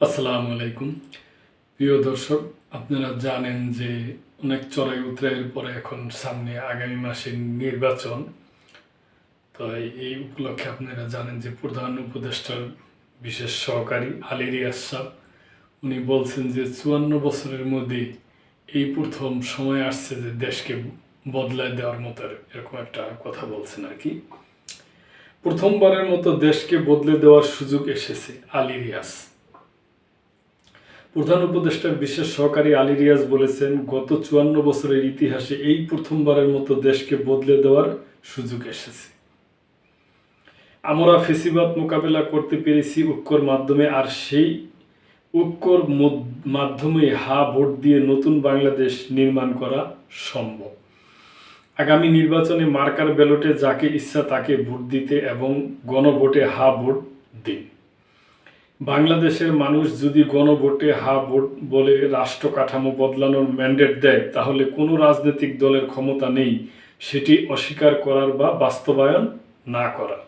আসসালামু আলাইকুম। প্রিয় দর্শক, আপনারা জানেন যে অনেক চড়াই উতরাইয়ের পরে এখন সামনে আগামী মাসে নির্বাচন। তো এই উপলক্ষে আপনারা জানেন যে প্রধান উপদেষ্টার বিশেষ সহকারী আলী রিয়াজ সাহ উনি বলছেন যে চুয়ান্ন বছরের মধ্যে এই প্রথম সময় আসছে যে দেশকে বদলায় দেওয়ার মতো এরকম একটা কথা বলছেন আর কি। প্রথমবারের মতো দেশকে বদলে দেওয়ার সুযোগ এসেছে আলী রিয়াজ। প্রধান উপদেষ্টার বিশেষ সহকারী আলী রিয়াজ বলেছেন, গত চুয়ান্ন বছরের ইতিহাসে এই প্রথমবারের মতো দেশকে বদলে দেওয়ার সুযোগ এসেছে। আমরা ফেসিবাদ মোকাবেলা করতে পেরেছি ঐক্যর মাধ্যমে, আর সেই মধ্য- মাধ্যমে হা ভোট দিয়ে নতুন বাংলাদেশ নির্মাণ করা সম্ভব। আগামী নির্বাচনে মার্কার ব্যালটে যাকে ইচ্ছা তাকে ভোট দিতে এবং গণভোটে হা ভোট দিন। বাংলাদেশের মানুষ যদি গণভোটে হা ভোট বলে রাষ্ট্র কাঠামো বদলানোর ম্যান্ডেট দেয়, তাহলে কোনো রাজনৈতিক দলের ক্ষমতা নেই। সেটি অস্বীকার করার বা বাস্তবায়ন না করার।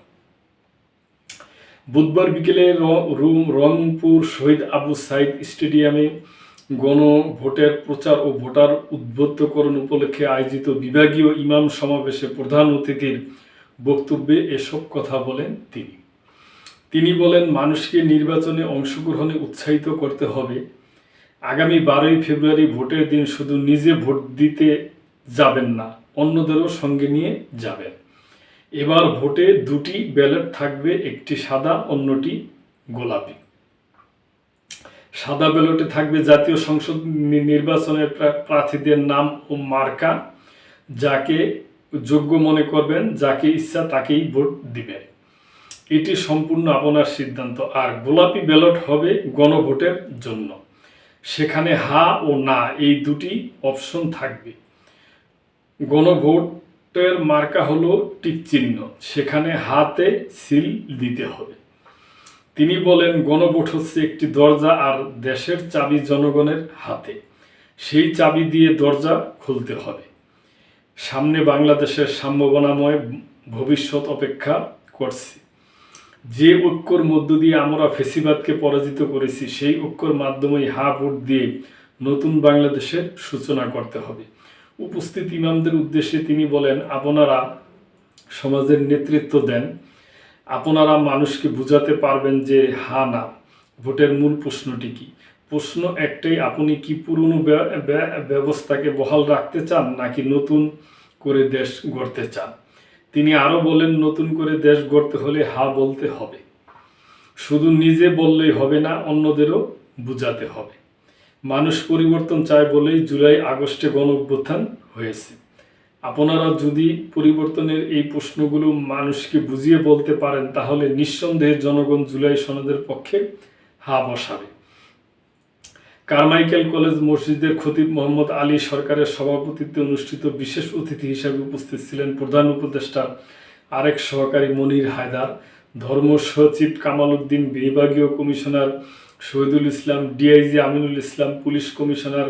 বুধবার বিকেলে রুম- রংপুর শহীদ আবু সাইদ স্টেডিয়ামে গণভোটের প্রচার ও ভোটার উদ্বুদ্ধকরণ উপলক্ষে আয়োজিত বিভাগীয় ইমাম সমাবেশে প্রধান অতিথির বক্তব্যে এসব কথা বলেন তিনি। তিনি বলেন, মানুষকে নির্বাচনে অংশগ্রহণে উৎসাহিত করতে হবে। আগামী বারোই ফেব্রুয়ারি ভোটের দিন শুধু নিজে ভোট দিতে যাবেন না, অন্যদেরও সঙ্গে নিয়ে যাবেন। এবার ভোটে দুটি ব্যালট থাকবে, একটি সাদা, অন্যটি গোলাপি। সাদা ব্যালটে থাকবে জাতীয় সংসদ নির্বাচনের প্রা- প্রার্থীদের নাম ও মার্কা, যাকে যোগ্য মনে করবেন, যাকে ইচ্ছা তাকেই ভোট দিবেন। এটি সম্পূর্ণ আপনার সিদ্ধান্ত। আর গোলাপি ব্যালট হবে গণভোটের জন্য। সেখানে হা ও না, এই দুটি অপশন থাকবে। গণভোটের মার্কা হলো টিক চিহ্ন। সেখানে হাতে সিল দিতে হবে। তিনি বলেন, গণভোট হচ্ছে একটি দরজা আর দেশের চাবি জনগণের হাতে। সেই চাবি দিয়ে দরজা খুলতে হবে। সামনে বাংলাদেশের সম্ভাবনাময় ভবিষ্যৎ অপেক্ষা করছে। যে ঐক্যর মধ্য দিয়ে আমরা ফেসিবাদকে পরাজিত করেছি, সেই ঐক্যর মাধ্যমেই হা ভোট দিয়ে নতুন বাংলাদেশের সূচনা করতে হবে। উপস্থিত ইমামদের উদ্দেশ্যে তিনি বলেন, আপনারা সমাজের নেতৃত্ব দেন। আপনারা মানুষকে বুঝাতে পারবেন যে হা না, ভোটের মূল প্রশ্নটি কি? প্রশ্ন একটাই, আপনি কি পুরনো ব্য- ব্য- ব্যবস্থাকে বহাল রাখতে চান নাকি নতুন করে দেশ গড়তে চান? তিনি আরও বলেন, নতুন করে দেশ গড়তে হলে হা বলতে হবে। শুধু নিজে বললেই হবে না, অন্যদেরও বুঝাতে হবে। মানুষ পরিবর্তন চায় বলেই জুলাই আগস্টে গণ অভ্যুত্থান হয়েছে। আপনারা যদি পরিবর্তনের এই প্রশ্নগুলো মানুষকে বুঝিয়ে বলতে পারেন, তাহলে নিঃসন্দেহে জনগণ জুলাই সনদের পক্ষে হা বসাবে। কারমাইকেল কলেজ মসজিদের খতিব মোহাম্মদ আলী সরকারের সভাপতিত্বে অনুষ্ঠিত বিশেষ অতিথি হিসাবে উপস্থিত ছিলেন প্রধান উপদেষ্টা আরেক সহকারী মনির হায়দার, ধর্ম সচিব কামাল উদ্দিন, বিভাগীয় commissioner Shahidul Islam, DIG Aminul Islam, police commissioner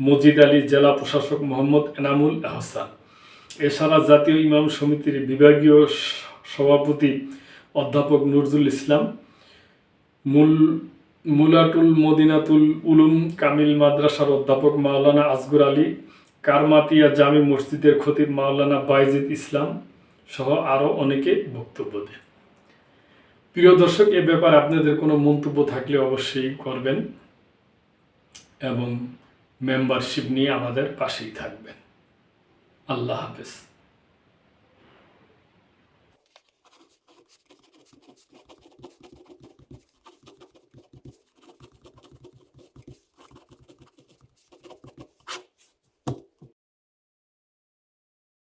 Majid Ali, জেলা প্রশাসক মোহাম্মদ এনামুল আহসান এছাড়া জাতীয় ইমাম সমিতির বিভাগীয় সভাপতি অধ্যাপক নজরুল ইসলাম, মূল মুলাটুল মদিনাতুল উলুম কামিল মাদ্রাসার অধ্যাপক মাওলানা আসগর আলী, কারমাতিয়া জামি মসজিদের খতিব মাওলানা বাইজিদ ইসলাম সহ আরও অনেকে বক্তব্য দেন। প্রিয় দর্শক, এ ব্যাপারে আপনাদের কোনো মন্তব্য থাকলে অবশ্যই করবেন এবং মেম্বারশিপ নিয়ে আমাদের পাশেই থাকবেন। আল্লাহ হাফেজ।